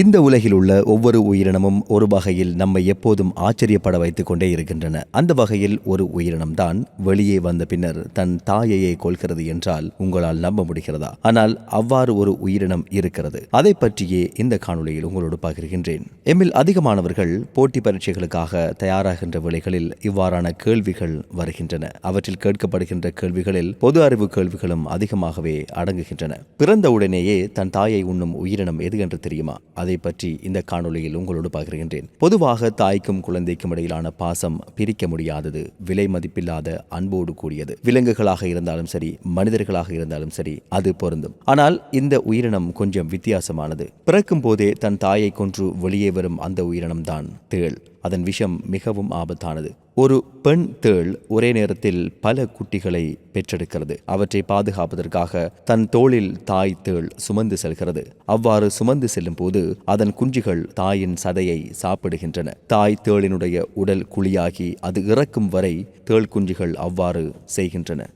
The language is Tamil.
இந்த உலகில் உள்ள ஒவ்வொரு உயிரினமும் ஒரு வகையில் நம்மை எப்போதும் ஆச்சரியப்பட வைத்துக் கொண்டே இருக்கின்றன. அந்த வகையில் ஒரு உயிரினம்தான் வெளியே வந்த பின்னர் தன் தாயையே கொள்கிறது என்றால் உங்களால் நம்ப முடிகிறதா? ஆனால் அவ்வாறு ஒரு உயிரினம் இருக்கிறது. அதை பற்றியே இந்த காணொளியில் உங்களோடு பகிர்கின்றேன். எம்மில் அதிகமானவர்கள் போட்டி பரீட்சைகளுக்காக தயாராகின்ற வேளைகளில் இவ்வாறான கேள்விகள் வருகின்றன. அவற்றில் கேட்கப்படுகின்ற கேள்விகளில் பொது அறிவு கேள்விகளும் அதிகமாகவே அடங்குகின்றன. பிறந்தவுடனேயே தன் தாயை உண்ணும் உயிரினம் எது என்று தெரியுமா? அதை பற்றி இந்த காணொளியில் உங்களோடு பகிர்கின்றேன். பொதுவாக தாய்க்கும் குழந்தைக்கும் இடையிலான பாசம் பிரிக்க முடியாதது விலை மதிப்பில்லாத அன்போடு கூடியது. விலங்குகளாக இருந்தாலும் சரி மனிதர்களாக இருந்தாலும் சரி அது பொருந்தும். ஆனால் இந்த உயிரினம் கொஞ்சம் வித்தியாசமானது. பிறக்கும் போதே தன் தாயை கொன்று வெளியே வரும் அந்த உயிரினம் தான் தேள். அதன் விஷம் மிகவும் ஆபத்தானது. ஒரு பெண் தேள் ஒரே நேரத்தில் பல குட்டிகளை பெற்றெடுக்கிறது. அவற்றை பாதுகாப்பதற்காக தன் தோளில் தாய் தேள் சுமந்து செல்கிறது. அவ்வாறு சுமந்து செல்லும் போது அதன் குஞ்சுகள் தாயின் சதையை சாப்பிடுகின்றன. தாய் தேளினுடைய உடல் குழியாகி அது இறக்கும் வரை தேள் குஞ்சுகள் அவ்வாறு செய்கின்றன.